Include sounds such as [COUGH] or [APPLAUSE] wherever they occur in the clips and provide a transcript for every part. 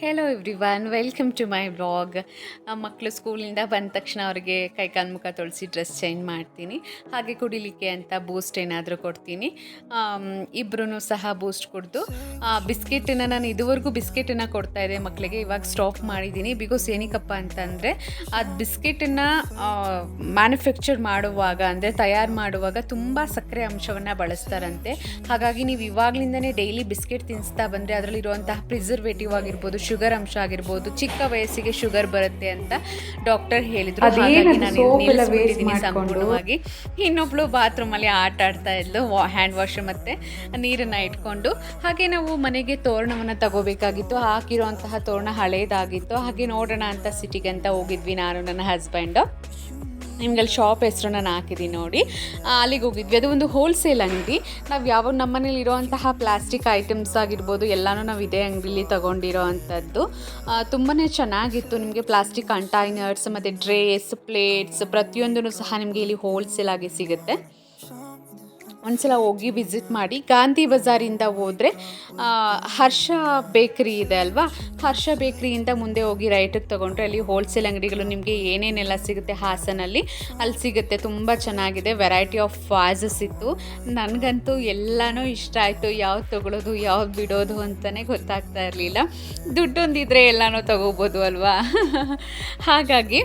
Hello everyone welcome to my blog ಮಕ್ಕಳು ಸ್ಕೂಲಿಂದ ಬಂದ ತಕ್ಷಣ ಅವರಿಗೆ ಕೈಕಾಲು ಮುಖ ತೊಳಸಿ ಡ್ರೆಸ್ ಚೇಂಜ್ ಮಾಡ್ತೀನಿ. ಹಾಗೆ ಕುಡಿಲಿಕ್ಕೆ ಅಂತ ಬೂಸ್ಟ್ ಏನಾದರೂ ಕೊಡ್ತೀನಿ. ಇಬ್ಬರೂ ಸಹ ಬೂಸ್ಟ್ ಕುಡಿದು. ಬಿಸ್ಕೆಟನ್ನು ನಾನು ಇದುವರೆಗೂ ಬಿಸ್ಕೆಟನ್ನು ಕೊಡ್ತಾ ಇದೆ ಮಕ್ಕಳಿಗೆ ಇವಾಗ ಸ್ಟಾಪ್ ಮಾಡಿದ್ದೀನಿ. ಬಿಕಾಸ್ ಏನಕ್ಕಪ್ಪ ಅಂತಂದರೆ, ಅದು ಬಿಸ್ಕೆಟನ್ನು ಮ್ಯಾನುಫ್ಯಾಕ್ಚರ್ ಮಾಡುವಾಗ, ಅಂದರೆ ತಯಾರು ಮಾಡುವಾಗ ತುಂಬ ಸಕ್ಕರೆ ಅಂಶವನ್ನು ಬಳಸ್ತಾರಂತೆ. ಹಾಗಾಗಿ ನೀವು ಇವಾಗಲಿಂದನೇ ಡೈಲಿ ಬಿಸ್ಕೆಟ್ ತಿನ್ನಿಸ್ತಾ ಬಂದರೆ ಅದರಲ್ಲಿರುವಂತಹ ಪ್ರಿಸರ್ವೇಟಿವ್ ಆಗಿರ್ಬೋದು ಶುಗರ್ ಅಂಶ ಆಗಿರ್ಬೋದು ಚಿಕ್ಕ ವಯಸ್ಸಿಗೆ ಶುಗರ್ ಬರುತ್ತೆ ಅಂತ ಡಾಕ್ಟರ್ ಹೇಳಿದ್ರು. ಹಾಗಾಗಿ ನಾನು ನಿಲ್ಲಿಸ್ಬಿಟ್ಟಿದ್ದೀನಿ? ಸಂಪೂರ್ಣವಾಗಿ. ಇನ್ನೊಬ್ಳು ಬಾತ್ರೂಮಲ್ಲಿ ಆಟ ಆಡ್ತಾ ಇದ್ಲು ಹ್ಯಾಂಡ್ ವಾಶ್ ಮತ್ತೆ ನೀರನ್ನ ಇಟ್ಕೊಂಡು. ಹಾಗೆ ನಾವು ಮನೆಗೆ ತೋರಣವನ್ನ ತಗೋಬೇಕಾಗಿತ್ತು ಹಾಕಿರುವಂತಹ ತೋರಣ ಹಳೇದಾಗಿತ್ತು. ಹಾಗೆ ನೋಡೋಣ ಅಂತ ಸಿಟಿಗೆ ಅಂತ ಹೋಗಿದ್ವಿ ನಾನು ನನ್ನ ಹಸ್ಬೆಂಡು ನಿಮ್ಗೆ ಅಲ್ಲಿ ಶಾಪ್ ಹೆಸರು ನಾನು ಹಾಕಿದ್ದೀನಿ ನೋಡಿ. ಅಲ್ಲಿಗೆ ಹೋಗಿದ್ವಿ. ಅದು ಒಂದು ಹೋಲ್ಸೇಲ್ ಅಂಗಡಿ. ನಾವು ಯಾವ ನಮ್ಮನೇಲಿ ಇರೋವಂತಹ ಪ್ಲಾಸ್ಟಿಕ್ ಐಟಮ್ಸ್ ಆಗಿರ್ಬೋದು, ಎಲ್ಲನೂ ನಾವು ಇದೇ ಅಂಗಡಿಲಿ ತಗೊಂಡಿರೋ ಅಂಥದ್ದು. ತುಂಬಾ ಚೆನ್ನಾಗಿತ್ತು ನಿಮಗೆ ಪ್ಲಾಸ್ಟಿಕ್ ಕಂಟೈನರ್ಸ್ ಮತ್ತು ಡ್ರೇಸ್ ಪ್ಲೇಟ್ಸ್ ಪ್ರತಿಯೊಂದೂ ಸಹ ನಿಮಗೆ ಇಲ್ಲಿ ಹೋಲ್ಸೇಲ್ ಆಗಿ ಸಿಗುತ್ತೆ. ಒಂದ್ಸಲ ಹೋಗಿ ವಿಸಿಟ್ ಮಾಡಿ ಗಾಂಧಿ ಬಜಾರಿಂದ ಹೋದರೆ ಹರ್ಷ ಬೇಕ್ರಿ ಇದೆ ಅಲ್ವಾ? ಹರ್ಷ ಬೇಕ್ರಿಯಿಂದ ಮುಂದೆ ಹೋಗಿ ರೈಟಿಗೆ ತೊಗೊಂಡ್ರೆ ಅಲ್ಲಿ ಹೋಲ್ಸೇಲ್ ಅಂಗಡಿಗಳು ನಿಮಗೆ ಏನೇನೆಲ್ಲ ಸಿಗುತ್ತೆ ಹಾಸನಲ್ಲಿ, ಅಲ್ಲಿ ಸಿಗುತ್ತೆ. ತುಂಬ ಚೆನ್ನಾಗಿದೆ. ವೆರೈಟಿ ಆಫ್ ವಾಸಸ್ ಇತ್ತು. ನನಗಂತೂ ಎಲ್ಲನೂ ಇಷ್ಟ ಆಯಿತು. ಯಾವ್ದು ತೊಗೊಳೋದು, ಯಾವ್ದು ಬಿಡೋದು ಅಂತಲೇ ಗೊತ್ತಾಗ್ತಾ ಇರಲಿಲ್ಲ. ದುಡ್ಡೊಂದಿದ್ರೆ ಎಲ್ಲನೂ ತೊಗೋಬೋದು ಅಲ್ವಾ? [LAUGHS] ಹಾಗಾಗಿ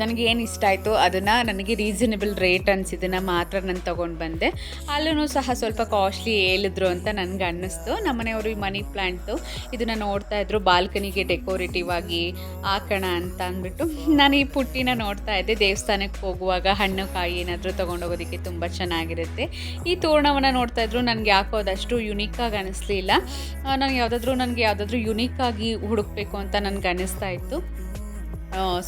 ನನಗೆ ಏನು ಇಷ್ಟ ಆಯಿತು ಅದನ್ನು ನನಗೆ ರೀಸನಬಲ್ ರೇಟ್ ಅನಿಸಿದ್ದನ್ನು ಮಾತ್ರ ನಾನು ತೊಗೊಂಡು ಬಂದೆ. ಅಲ್ಲೂ ಸಹ ಸ್ವಲ್ಪ ಕಾಸ್ಟ್ಲಿ ಹೇಳಿದ್ರು ಅಂತ ನನಗೆ ಅನ್ನಿಸ್ತು ನಮ್ಮನೆಯವರು ಈ ಮನಿ ಪ್ಲ್ಯಾಂಟು ಇದನ್ನು ನೋಡ್ತಾ ಇದ್ರು. ಬಾಲ್ಕನಿಗೆ ಡೆಕೋರೇಟಿವ್ ಆಗಿ ಹಾಕೋಣ ಅಂತ ಅಂದ್ಬಿಟ್ಟು ನಾನು ಈ ಪುಟ್ಟಿನ ನೋಡ್ತಾ ಇದ್ದೆ. ದೇವಸ್ಥಾನಕ್ಕೆ ಹೋಗುವಾಗ ಹಣ್ಣು ಕಾಯಿ ಏನಾದರೂ ತೊಗೊಂಡೋಗೋದಕ್ಕೆ ತುಂಬ ಚೆನ್ನಾಗಿರುತ್ತೆ. ಈ ತೋರಣವನ್ನು ನೋಡ್ತಾ ಇದ್ರು. ನನಗೆ ಯಾಕೋ ಅದಷ್ಟು ಯುನೀಕಾಗಿ ಅನ್ನಿಸ್ಲಿಲ್ಲ ನಾನು ಯಾವುದಾದ್ರೂ, ನನಗೆ ಯಾವುದಾದ್ರೂ ಯುನೀಕಾಗಿ ಹುಡುಕ್ಬೇಕು ಅಂತ ನನಗೆ ಅನ್ನಿಸ್ತಾ ಇತ್ತು.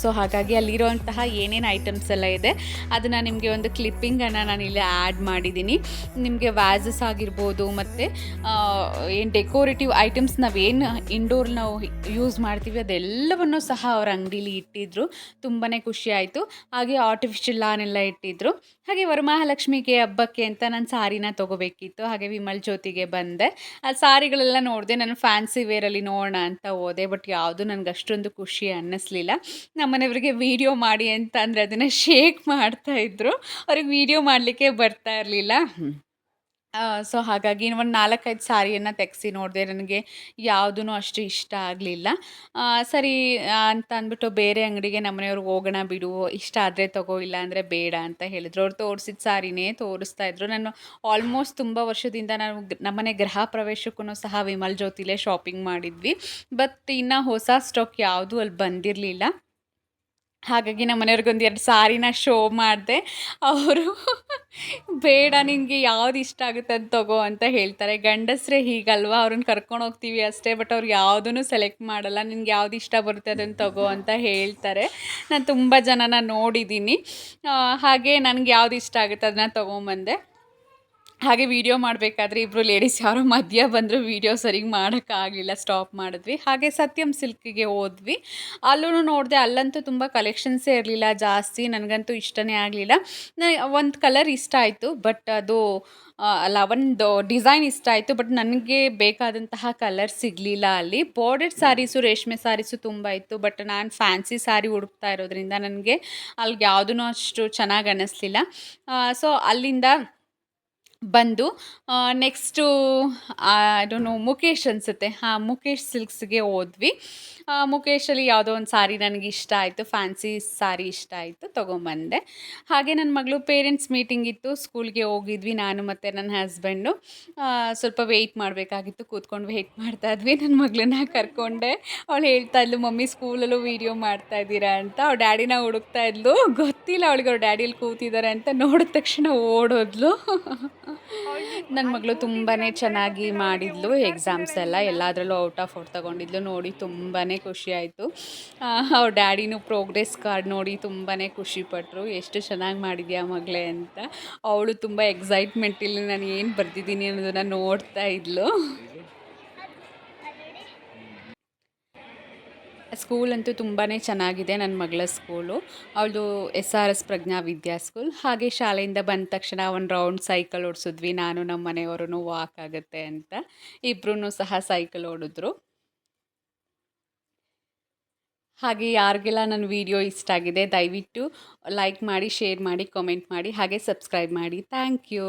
ಸೊ ಹಾಗಾಗಿ ಅಲ್ಲಿರುವಂತಹ ಏನೇನು ಐಟಮ್ಸ್ ಎಲ್ಲ ಇದೆ, ಅದನ್ನು ನಿಮಗೆ ಒಂದು ಕ್ಲಿಪ್ಪಿಂಗನ್ನು ನಾನು ಇಲ್ಲಿ ಆ್ಯಡ್ ಮಾಡಿದ್ದೀನಿ ನಿಮಗೆ ವ್ಯಾಸಸ್ ಆಗಿರ್ಬೋದು ಮತ್ತು ಏನು ಡೆಕೋರೇಟಿವ್ ಐಟಮ್ಸ್ ನಾವೇನು ಇಂಡೋರ್ ನಾವು ಯೂಸ್ ಮಾಡ್ತೀವಿ ಅದೆಲ್ಲವನ್ನು ಸಹ ಅವ್ರ ಅಂಗಡೀಲಿ ಇಟ್ಟಿದ್ರು. ತುಂಬಾ ಖುಷಿ ಆಯಿತು. ಹಾಗೆ ಆರ್ಟಿಫಿಷಿಯಲ್ ಲಾನೆಲ್ಲ ಇಟ್ಟಿದ್ರು. ಹಾಗೆ ವರಮಹಾಲಕ್ಷ್ಮಿಗೆ ಹಬ್ಬಕ್ಕೆ ಅಂತ ನಾನು ಸಾರಿನ ತೊಗೋಬೇಕಿತ್ತು. ಹಾಗೆ ವಿಮಲ್ ಜ್ಯೋತಿಗೆ ಬಂದೆ. ಆ ಸಾರಿಗಳೆಲ್ಲ ನೋಡಿದೆ ನಾನು ಫ್ಯಾನ್ಸಿ ವೇರಲ್ಲಿ ನೋಡೋಣ ಅಂತ ಹೋದೆ ಬಟ್ ಯಾವುದು ನನಗೆ ಅಷ್ಟೊಂದು ಖುಷಿ ಅನ್ನಿಸ್ಲಿಲ್ಲ. ನಮ್ಮನೆಯವ್ರಿಗೆ ವೀಡಿಯೋ ಮಾಡಿ ಅಂತ ಅಂದರೆ ಅದನ್ನು ಶೇಕ್ ಮಾಡ್ತಾ ಇದ್ರು. ಅವ್ರಿಗೆ ವೀಡಿಯೋ ಮಾಡಲಿಕ್ಕೆ ಬರ್ತಾ ಇರಲಿಲ್ಲ. ಸೊ ಹಾಗಾಗಿ ಒಂದು ನಾಲ್ಕೈದು ಸಾರಿಯನ್ನು ತೆಗೆಸಿ ನೋಡಿದೆ. ನನಗೆ ಯಾವುದೂ ಅಷ್ಟು ಇಷ್ಟ ಆಗಲಿಲ್ಲ. ಸರಿ ಅಂತ ಅಂದ್ಬಿಟ್ಟು ಬೇರೆ ಅಂಗಡಿಗೆ ನಮ್ಮನೆಯವ್ರು ಹೋಗೋಣ ಬಿಡು, ಇಷ್ಟ ಆದರೆ ತಗೋ, ಇಲ್ಲ ಅಂದರೆ ಬೇಡ ಅಂತ ಹೇಳಿದ್ರು. ಅವ್ರು ತೋರಿಸಿದ ಸಾರಿನೇ ತೋರಿಸ್ತಾ ಇದ್ರು. ನಾನು ಆಲ್ಮೋಸ್ಟ್ ತುಂಬ ವರ್ಷದಿಂದ ನಾನು ನಮ್ಮನೆ ಗೃಹ ಪ್ರವೇಶಕ್ಕೂ ಸಹ ವಿಮಲ್ ಜ್ಯೋತಿಲೇ ಶಾಪಿಂಗ್ ಮಾಡಿದ್ವಿ. ಬಟ್ ಇನ್ನು ಹೊಸ ಸ್ಟಾಕ್ ಯಾವುದೂ ಅಲ್ಲಿ ಬಂದಿರಲಿಲ್ಲ. ಹಾಗಾಗಿ ನಮ್ಮ ಮನೆಯವ್ರಿಗೆ ಒಂದು ಎರಡು ಸಾರಿನ ಶೋ ಮಾಡಿದೆ. ಅವರು, ಬೇಡ ನಿನಗೆ ಯಾವ್ದು ಇಷ್ಟ ಆಗುತ್ತೆ ಅದು ತಗೋ ಅಂತ ಹೇಳ್ತಾರೆ. ಗಂಡಸರೇ ಹೀಗಲ್ವಾ? ಅವ್ರನ್ನ ಕರ್ಕೊಂಡು ಹೋಗ್ತೀವಿ ಅಷ್ಟೇ ಬಟ್ ಅವ್ರು ಯಾವುದೂ ಸೆಲೆಕ್ಟ್ ಮಾಡಲ್ಲ. ನಿನಗೆ ಯಾವ್ದು ಇಷ್ಟ ಬರುತ್ತೆ ಅದನ್ನು ತಗೋ ಅಂತ ಹೇಳ್ತಾರೆ. ನಾನು ತುಂಬ ಜನನ ನೋಡಿದ್ದೀನಿ ಹಾಗೆ ನನಗೆ ಯಾವ್ದು ಇಷ್ಟ ಆಗುತ್ತೆ ಅದನ್ನ ತೊಗೊಂಬಂದೆ. ಹಾಗೆ ವಿಡಿಯೋ ಮಾಡಬೇಕಾದ್ರೆ ಇಬ್ಬರು ಲೇಡೀಸ್ ಯಾರೋ ಮಧ್ಯ ಬಂದರು ವಿಡಿಯೋ ಸರಿಗೆ ಮಾಡೋಕ್ಕಾಗಲಿಲ್ಲ ಸ್ಟಾಪ್ ಮಾಡಿದ್ವಿ. ಹಾಗೆ ಸತ್ಯಂ ಸಿಲ್ಕಿಗೆ ಹೋದ್ವಿ. ಅಲ್ಲೂ ನೋಡಿದೆ ಅಲ್ಲಂತೂ ತುಂಬ ಕಲೆಕ್ಷನ್ಸೇ ಇರಲಿಲ್ಲ, ಜಾಸ್ತಿ ನನಗಂತೂ ಇಷ್ಟನೇ ಆಗಲಿಲ್ಲ. ಒಂದು ಕಲರ್ ಇಷ್ಟ ಆಯಿತು ಬಟ್ ಅದು ಅಲ್ಲ, ಒಂದು ಡಿಸೈನ್ ಇಷ್ಟ ಆಯಿತು ಬಟ್ ನನಗೆ ಬೇಕಾದಂತಹ ಕಲರ್ ಸಿಗಲಿಲ್ಲ ಅಲ್ಲಿ. ಬಾರ್ಡೆಡ್ ಸ್ಯಾರೀಸು ರೇಷ್ಮೆ ಸಾರೀಸು ತುಂಬ ಇತ್ತು ಬಟ್ ನಾನು ಫ್ಯಾನ್ಸಿ ಸಾರಿ ಹುಡುಕ್ತಾ ಇರೋದ್ರಿಂದ ನನಗೆ ಅಲ್ಲಿಗೆ ಯಾವುದೂ ಅಷ್ಟು ಚೆನ್ನಾಗಿ ಅನ್ನಿಸ್ಲಿಲ್ಲ ಸೊ ಅಲ್ಲಿಂದ ಬಂದು ನೆಕ್ಸ್ಟು ಐ ನೋ ಮುಖೇಶ್ ಅನಿಸುತ್ತೆ. ಹಾಂ ಮುಕೇಶ್ ಸಿಲ್ಕ್ಸ್ಗೆ ಹೋದ್ವಿ. ಆ, ಮುಖೇಶಲ್ಲಿ ಯಾವುದೋ ಒಂದು ಸಾರಿ ನನಗೆ ಇಷ್ಟ ಆಯಿತು ಫ್ಯಾನ್ಸಿ ಸಾರಿ ಇಷ್ಟ ಆಯಿತು ತೊಗೊಂಬಂದೆ. ಹಾಗೆ ನನ್ನ ಮಗಳು ಪೇರೆಂಟ್ಸ್ ಮೀಟಿಂಗ್ ಇತ್ತು ಸ್ಕೂಲ್ಗೆ ಹೋಗಿದ್ವಿ ನಾನು ಮತ್ತು ನನ್ನ ಹಸ್ಬೆಂಡು ಸ್ವಲ್ಪ ವೆಯ್ಟ್ ಮಾಡಬೇಕಾಗಿತ್ತು ಕೂತ್ಕೊಂಡು ವೆಯ್ಟ್ ಮಾಡ್ತಾ ಇದ್ವಿ ನನ್ನ ಮಗಳನ್ನ ಕರ್ಕೊಂಡೆ. ಅವಳು ಹೇಳ್ತಾ ಇದ್ಲು ಮಮ್ಮಿ ಸ್ಕೂಲಲ್ಲೂ ವೀಡಿಯೋ ಮಾಡ್ತಾ ಇದ್ದೀರಾ ಅಂತ. ಅವ್ಳು ಡ್ಯಾಡಿನ ಹುಡುಕ್ತಾ ಇದ್ಲು ಗೊತ್ತಿಲ್ಲ ಅವಳಿಗೆ ಅವ್ರ ಡ್ಯಾಡಿಯಲ್ಲಿ ಕೂತಿದ್ದಾರೆ ಅಂತ ನೋಡಿದ ತಕ್ಷಣ ಓಡೋದ್ಲು. ನನ್ನ ಮಗಳು ತುಂಬಾ ಚೆನ್ನಾಗಿ ಮಾಡಿದ್ಲು ಎಕ್ಸಾಮ್ಸ್ ಎಲ್ಲ ಎಲ್ಲದರಲ್ಲೂ ಔಟ್ ಆಫ್ ಔಟ್ ತಗೊಂಡಿದ್ಲು ನೋಡಿ ತುಂಬಾ ಖುಷಿ ಆಯಿತು. ಅವ್ರ ಡ್ಯಾಡಿನೂ ಪ್ರೋಗ್ರೆಸ್ ಕಾರ್ಡ್ ನೋಡಿ ತುಂಬಾ ಖುಷಿಪಟ್ಟರು ಎಷ್ಟು ಚೆನ್ನಾಗಿ ಮಾಡಿದ್ಯಾ ಮಗಳೇ ಅಂತ. ಅವಳು ತುಂಬ ಎಕ್ಸೈಟ್ಮೆಂಟಲ್ಲಿ ನಾನು ಏನು ಬರ್ದಿದ್ದೀನಿ ಅನ್ನೋದನ್ನು ನೋಡ್ತಾ ಇದ್ಲು. ಸ್ಕೂಲ್ ಅಂತೂ ತುಂಬಾ ಚೆನ್ನಾಗಿದೆ ನನ್ನ ಮಗಳ ಸ್ಕೂಲು ಅವಳು S R S Prajna Vidya school ಹಾಗೆ ಶಾಲೆಯಿಂದ ಬಂದ ತಕ್ಷಣ ಒಂದು ರೌಂಡ್ ಸೈಕಲ್ ಓಡಿಸಿದ್ವಿ. ನಾನು ನಮ್ಮ ಮನೆಯವರು ವಾಕ್ ಆಗುತ್ತೆ ಅಂತ. ಇಬ್ಬರೂ ಸಹ ಸೈಕಲ್ ಓಡಿದ್ರು. ಹಾಗೆ ಯಾರಿಗೆಲ್ಲ ನನ್ನ ವಿಡಿಯೋ ಇಷ್ಟ ಆಗಿದೆ ದಯವಿಟ್ಟು ಲೈಕ್ ಮಾಡಿ ಶೇರ್ ಮಾಡಿ ಕಾಮೆಂಟ್ ಮಾಡಿ, ಹಾಗೆ ಸಬ್ಸ್ಕ್ರೈಬ್ ಮಾಡಿ. Thank you